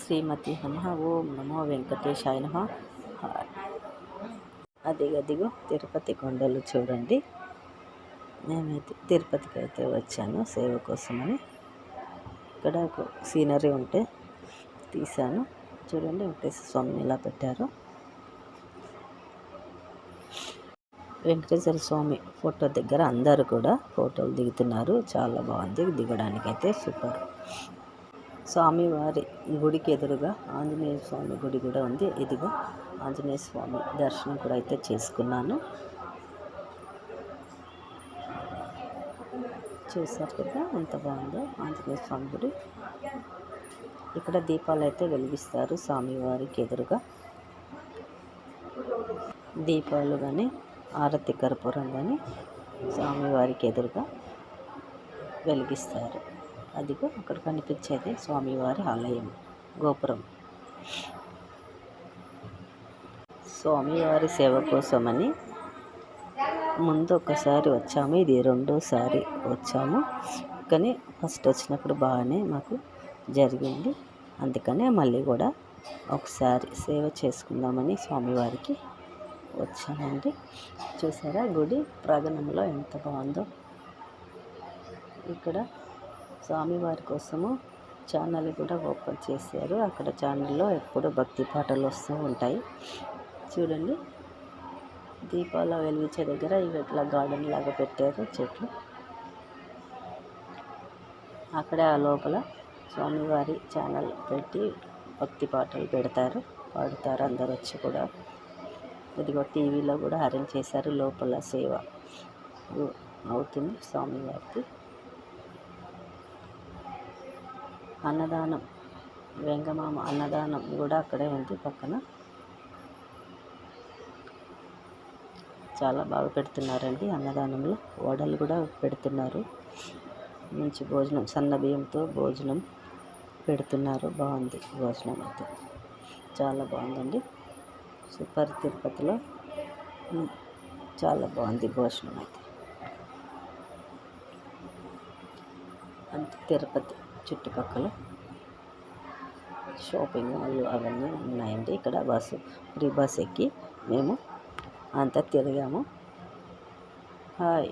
శ్రీమతి నమ ఓం నమో వెంకటేశాయ నమ. అదిగదిగో తిరుపతి కొండలు చూడండి. మేమైతే తిరుపతికి అయితే వచ్చాను సేవ కోసమని. ఇక్కడ ఒక సీనరీ ఉంటే తీశాను. చూడండి వెంకటేశ్వర స్వామిని ఇలా పెట్టారు. వెంకటేశ్వర స్వామి ఫోటో దగ్గర అందరూ కూడా ఫోటోలు దిగుతున్నారు. చాలా బాగుంది దిగడానికి అయితే సూపర్. స్వామివారి గుడికి ఎదురుగా ఆంజనేయ స్వామి గుడి కూడా ఉంది. ఇదిగో ఆంజనేయ స్వామి దర్శనం కూడా అయితే చేసుకున్నాను. చూసారు కదా ఎంత బాగుందో ఆంజనేయ స్వామి గుడి. ఇక్కడ దీపాలు అయితే వెలిగిస్తారు స్వామివారికి ఎదురుగా. దీపాలు కానీ ఆరతి కర్పూరం కానీ స్వామివారికి ఎదురుగా వెలిగిస్తారు. అదిగో అక్కడ కనిపించేది స్వామివారి ఆలయం గోపురం. స్వామివారి సేవ కోసమని ముందు ఒకసారి వచ్చాము ఇది రెండోసారి వచ్చాము. కానీ ఫస్ట్ వచ్చినప్పుడు బాగానే మాకు జరిగింది. అందుకనే మళ్ళీ కూడా ఒకసారి సేవ చేసుకుందామని స్వామివారికి వచ్చామండి. చూసారా గుడి ప్రాంగణంలో ఎంత బాగుందో. ఇక్కడ స్వామివారి కోసము ఛానల్ కూడా ఓపెన్ చేశారు. అక్కడ ఛానల్లో ఎప్పుడు భక్తి పాటలు వస్తూ ఉంటాయి. చూడండి. దీపాల వెలిగించే దగ్గర ఇవి ఇట్లా గార్డెన్ లాగా పెట్టారు చెట్లు. అక్కడే ఆ లోపల స్వామివారి ఛానల్ పెట్టి భక్తి పాటలు పెడతారు. పాడుతారు అందరు వచ్చి కూడా. ఇదిగో టీవీలో కూడా అరేంజ్ చేశారు. లోపల సేవ అవుతుంది స్వామివారికి. అన్నదానం. వెంగమామ అన్నదానం కూడా అక్కడే ఉంది పక్కన. చాలా బాగా పెడుతున్నారండి అన్నదానంలో. వడలు కూడా పెడుతున్నారు. మంచి భోజనం సన్న బియ్యంతో భోజనం పెడుతున్నారు. బాగుంది భోజనం అయితే. చాలా బాగుందండి. సూపర్ తిరుపతిలో. చాలా బాగుంది భోజనం అయితే. అంత తిరుపతి. చుట్టుపక్కల షాపింగ్ మాల్ అవన్నీ ఉన్నాయండి. ఇక్కడ బస్సు ఫ్రీ బస్ ఎక్కి మేము అంతా తిరిగాము. హాయ్.